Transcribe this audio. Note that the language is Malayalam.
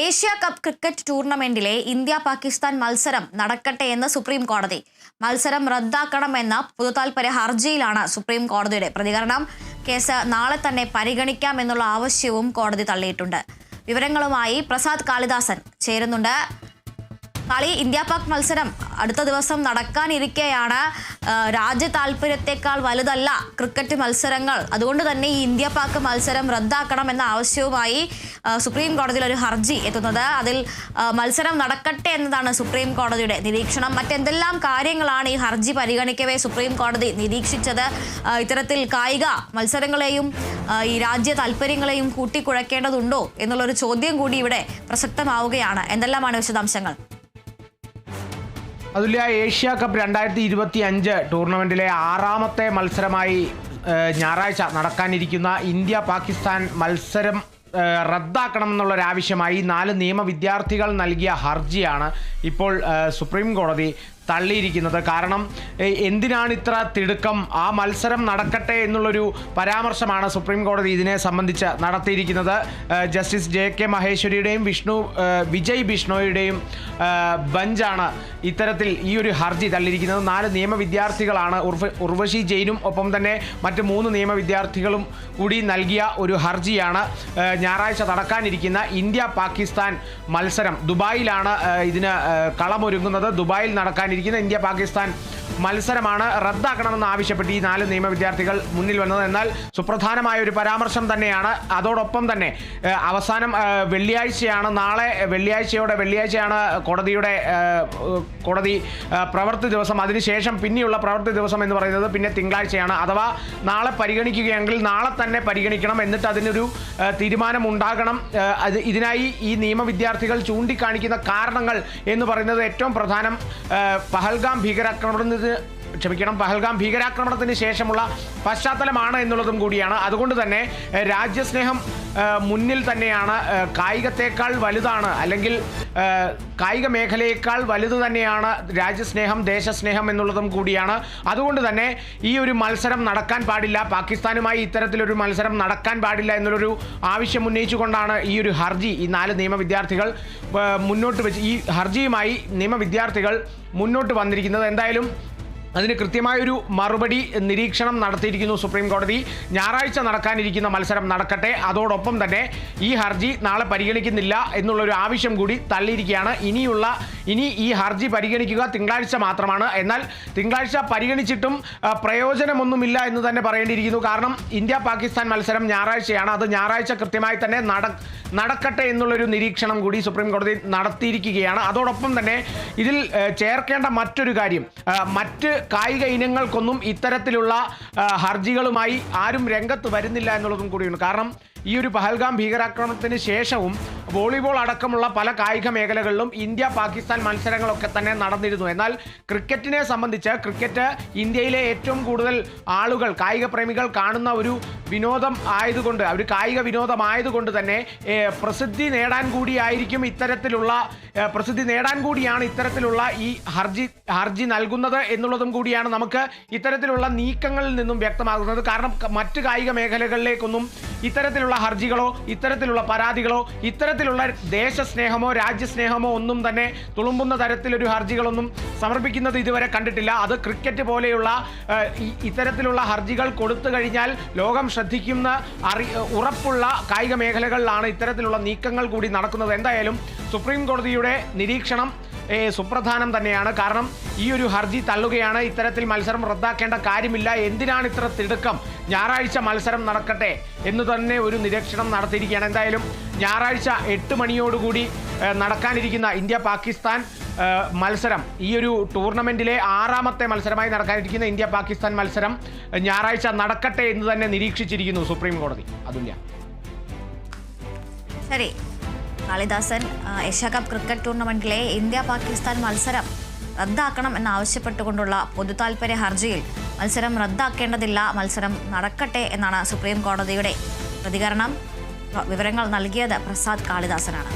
ഏഷ്യ കപ്പ് ക്രിക്കറ്റ് ടൂർണമെന്റിലെ ഇന്ത്യ പാകിസ്ഥാൻ മത്സരം നടക്കട്ടെ എന്ന് സുപ്രീം കോടതി. മത്സരം റദ്ദാക്കണമെന്ന പൊതുതാൽപര്യ ഹർജിയിലാണ് സുപ്രീം കോടതിയുടെ പ്രതികരണം. കേസ് നാളെ തന്നെ പരിഗണിക്കാമെന്നുള്ള ആവശ്യവും കോടതി തള്ളിയിട്ടുണ്ട്. വിവരങ്ങളുമായി പ്രസാദ് കാളിദാസൻ ചേരുന്നുണ്ട്. കളി ഇന്ത്യ പാക് മത്സരം അടുത്ത ദിവസം നടക്കാനിരിക്കെയാണ്. രാജ്യ താല്പര്യത്തെക്കാൾ വലുതല്ല ക്രിക്കറ്റ് മത്സരങ്ങൾ. അതുകൊണ്ട് തന്നെ ഈ ഇന്ത്യ പാക് മത്സരം റദ്ദാക്കണം എന്ന ആവശ്യവുമായി സുപ്രീം കോടതിയിൽ ഒരു ഹർജി എത്തുന്നത്. അതിൽ മത്സരം നടക്കട്ടെ എന്നതാണ് സുപ്രീം കോടതിയുടെ നിരീക്ഷണം. മറ്റെന്തെല്ലാം കാര്യങ്ങളാണ് ഈ ഹർജി പരിഗണിക്കവേ സുപ്രീം കോടതി നിരീക്ഷിച്ചത്? ഇത്തരത്തിൽ കായിക മത്സരങ്ങളെയും ഈ രാജ്യ താല്പര്യങ്ങളെയും കൂട്ടിക്കുഴക്കേണ്ടതുണ്ടോ? എന്നുള്ളൊരു ചോദ്യം കൂടി ഇവിടെ പ്രസക്തമാവുകയാണ്. എന്തെല്ലാമാണ് വിശദാംശങ്ങൾ? അതുല്യ ഏഷ്യ കപ്പ് രണ്ടായിരത്തി ഇരുപത്തി അഞ്ച് ടൂർണമെന്റിലെ ആറാമത്തെ മത്സരമായി ഞായറാഴ്ച നടക്കാനിരിക്കുന്ന ഇന്ത്യ പാകിസ്ഥാൻ മത്സരം റദ്ദാക്കണമെന്നുള്ളൊരാവശ്യമായി നാല് നിയമ വിദ്യാർത്ഥികൾ നൽകിയ ഹർജിയാണ് ഇപ്പോൾ സുപ്രീം കോടതി തള്ളിയിരിക്കുന്നത്. കാരണം എന്തിനാണ് ഇത്ര തിടുക്കം? ആ മത്സരം നടക്കട്ടെ എന്നുള്ളൊരു പരാമർശമാണ് സുപ്രീം കോടതി ഇതിനെ സംബന്ധിച്ച് നടത്തിയിരിക്കുന്നത്. ജസ്റ്റിസ് ജെ കെ മഹേശ്വരിയുടെയും വിഷ്ണു വിജയ് ബിഷ്ണോയുടെയും ബഞ്ചാണ് ഇത്തരത്തിൽ ഈ ഒരു ഹർജി തള്ളിയിരിക്കുന്നത്. നാല് നിയമ വിദ്യാർത്ഥികളാണ് ഉർവ ഉർവശി ജെയിനും ഒപ്പം തന്നെ മറ്റ് മൂന്ന് നിയമ വിദ്യാർത്ഥികളും കൂടി നൽകിയ ഒരു ഹർജിയാണ് ഞായറാഴ്ച നടക്കാനിരിക്കുന്ന ഇന്ത്യ പാകിസ്ഥാൻ മത്സരം. ദുബായിലാണ് ഇതിന് കളമൊരുങ്ങുന്നത്. ദുബായിൽ നടക്കാനിരിക്കുന്ന ഇന്ത്യ പാകിസ്ഥാൻ. മത്സരമാണ് റദ്ദാക്കണമെന്ന് ആവശ്യപ്പെട്ട് ഈ നാല് നിയമ വിദ്യാർത്ഥികൾ മുന്നിൽ വന്നത്. എന്നാൽ സുപ്രധാനമായ ഒരു പരാമർശം തന്നെയാണ്. അതോടൊപ്പം തന്നെ അവസാനം വെള്ളിയാഴ്ചയാണ് നാളെ വെള്ളിയാഴ്ചയോടെ വെള്ളിയാഴ്ചയാണ് കോടതിയുടെ കോടതി പ്രവൃത്തി ദിവസം. അതിനുശേഷം പിന്നെയുള്ള പ്രവൃത്തി ദിവസം എന്ന് പറയുന്നത് പിന്നെ തിങ്കളാഴ്ചയാണ്. അഥവാ നാളെ പരിഗണിക്കുകയെങ്കിൽ നാളെ തന്നെ പരിഗണിക്കണം എന്നിട്ട് അതിനൊരു തീരുമാനം ഉണ്ടാകണം അത് ഇതിനായി ഈ നിയമ വിദ്യാർത്ഥികൾ ചൂണ്ടിക്കാണിക്കുന്ന കാരണങ്ങൾ എന്ന് പറയുന്നത് ഏറ്റവും പ്രധാനം. പഹൽഗാം ഭീകരാക്രമണത്തിന് ക്ഷമിക്കണം. പഹൽഗാം ഭീകരാക്രമണത്തിന് ശേഷമുള്ള പശ്ചാത്തലമാണ് എന്നുള്ളതും കൂടിയാണ്. അതുകൊണ്ട് തന്നെ രാജ്യസ്നേഹം മുന്നിൽ തന്നെയാണ്. കായികത്തേക്കാൾ വലുതാണ് അല്ലെങ്കിൽ കായിക മേഖലയേക്കാൾ വലുത് തന്നെയാണ് രാജ്യസ്നേഹം ദേശസ്നേഹം എന്നുള്ളതും കൂടിയാണ്. അതുകൊണ്ട് തന്നെ ഈ ഒരു മത്സരം നടക്കാൻ പാടില്ല. പാകിസ്ഥാനുമായി ഇത്തരത്തിലൊരു മത്സരം നടക്കാൻ പാടില്ല എന്നുള്ളൊരു ആവശ്യം ഉന്നയിച്ചുകൊണ്ടാണ് ഈ ഒരു ഹർജി. ഈ നാല് നിയമ വിദ്യാർത്ഥികൾ മുന്നോട്ട് വെച്ച് ഈ ഹർജിയുമായി നിയമ വിദ്യാർത്ഥികൾ മുന്നോട്ട് വന്നിരിക്കുന്നത്. എന്തായാലും അതിന് കൃത്യമായൊരു മറുപടി നിരീക്ഷണം നടത്തിയിരിക്കുന്നു സുപ്രീം കോടതി. ഞായറാഴ്ച നടക്കാനിരിക്കുന്ന മത്സരം നടക്കട്ടെ. അതോടൊപ്പം തന്നെ ഈ ഹർജി നാളെ പരിഗണിക്കുന്നില്ല എന്നുള്ളൊരു ആവശ്യം കൂടി തള്ളിയിരിക്കുകയാണ്. ഇനിയുള്ള ഇനി ഈ ഹർജി പരിഗണിക്കുക തിങ്കളാഴ്ച മാത്രമാണ്. എന്നാൽ തിങ്കളാഴ്ച പരിഗണിച്ചിട്ടും പ്രയോജനമൊന്നുമില്ല എന്ന് തന്നെ പറയേണ്ടിയിരിക്കുന്നു. കാരണം ഇന്ത്യ പാകിസ്ഥാൻ മത്സരം ഞായറാഴ്ചയാണ്. അത് ഞായറാഴ്ച കൃത്യമായി തന്നെ നട നടക്കട്ടെ എന്നുള്ളൊരു നിരീക്ഷണം കൂടി സുപ്രീം കോടതി നടത്തിയിരിക്കുകയാണ്. അതോടൊപ്പം തന്നെ ഇതിൽ ചേർക്കേണ്ട മറ്റൊരു കാര്യം മറ്റ് കായിക ഇനങ്ങൾക്കൊന്നും ഇത്തരത്തിലുള്ള ഹർജികളുമായി ആരും രംഗത്ത് വരുന്നില്ല എന്നുള്ളതും കൂടിയാണ് കാരണം ഈ ഒരു പഹൽഗാം ഭീകരാക്രമണത്തിന് ശേഷവും വോളിബോൾ അടക്കമുള്ള പല കായിക മേഖലകളിലും ഇന്ത്യ പാകിസ്ഥാൻ മത്സരങ്ങളൊക്കെ തന്നെ നടന്നിരുന്നു. എന്നാൽ ക്രിക്കറ്റിനെ സംബന്ധിച്ച് ക്രിക്കറ്റ് ഇന്ത്യയിലെ ഏറ്റവും കൂടുതൽ ആളുകൾ കായിക പ്രേമികൾ കാണുന്ന ഒരു വിനോദം ആയതുകൊണ്ട് ഒരു കായിക വിനോദമായതുകൊണ്ട് തന്നെ പ്രസിദ്ധി നേടാൻ കൂടിയായിരിക്കും ഇത്തരത്തിലുള്ള പ്രസിദ്ധി നേടാൻ കൂടിയാണ് ഇത്തരത്തിലുള്ള ഈ ഹർജി ഹർജി നൽകുന്നത് എന്നുള്ളതും കൂടിയാണ് നമുക്ക് ഇത്തരത്തിലുള്ള നീക്കങ്ങളിൽ നിന്നും വ്യക്തമാകുന്നത്. കാരണം മറ്റ് കായിക മേഖലകളിലേക്കൊന്നും ഇത്തരത്തിലുള്ള ഹർജികളോ ഇത്തരത്തിലുള്ള പരാതികളോ ഇത്തരത്തിലുള്ള ദേശസ്നേഹമോ രാജ്യസ്നേഹമോ ഒന്നും തന്നെ തുളുമ്പുന്ന തരത്തിലൊരു ഹർജികളൊന്നും സമർപ്പിക്കുന്നത് ഇതുവരെ കണ്ടിട്ടില്ല. അത് ക്രിക്കറ്റ് പോലെയുള്ള ഇത്തരത്തിലുള്ള ഹർജികൾ കൊടുത്തു കഴിഞ്ഞാൽ ലോകം ശ്രദ്ധിക്കുന്ന അറി ഉറപ്പുള്ള കായിക മേഖലകളിലാണ് ഇത്തരത്തിലുള്ള നീക്കങ്ങൾ കൂടി നടക്കുന്നത്. എന്തായാലും സുപ്രീം കോടതിയുടെ നിരീക്ഷണം സുപ്രധാനം തന്നെയാണ്. കാരണം ഈ ഒരു ഹർജി തള്ളുകയാണ്. ഇത്തരത്തിൽ മത്സരം റദ്ദാക്കേണ്ട കാര്യമില്ല. എന്തിനാണ് ഇത്ര തിടുക്കം? ഞായറാഴ്ച മത്സരം നടക്കട്ടെ എന്ന് തന്നെ ഒരു നിരീക്ഷണം നടത്തിയിരിക്കുകയാണ്. എന്തായാലും ഞായറാഴ്ച എട്ട് മണിയോടുകൂടി നടക്കാനിരിക്കുന്ന ഇന്ത്യ പാകിസ്ഥാൻ മത്സരം ഈ ഒരു ടൂർണമെന്റിലെ ആറാമത്തെ മത്സരമായി നടക്കാനിരിക്കുന്ന ഇന്ത്യ പാകിസ്ഥാൻ മത്സരം ഞായറാഴ്ച നടക്കട്ടെ എന്ന് തന്നെ നിരീക്ഷിച്ചിരിക്കുന്നു സുപ്രീം കോടതി. Athulya. Kalidasan Asia cup cricket ടൂർണമെന്റിലെ ഇന്ത്യ പാകിസ്ഥാൻ മത്സരം റദ്ദാക്കണം എന്നാവശ്യപ്പെട്ടുകൊണ്ടുള്ള പൊതുതാൽപര്യ ഹർജിയിൽ മത്സരം റദ്ദാക്കേണ്ടതില്ല മത്സരം നടക്കട്ടെ എന്നാണ് സുപ്രീം കോടതിയുടെ പ്രതികരണം. വിവരങ്ങൾ നൽകിയത് പ്രസാദ് കാളിദാസനാണ്.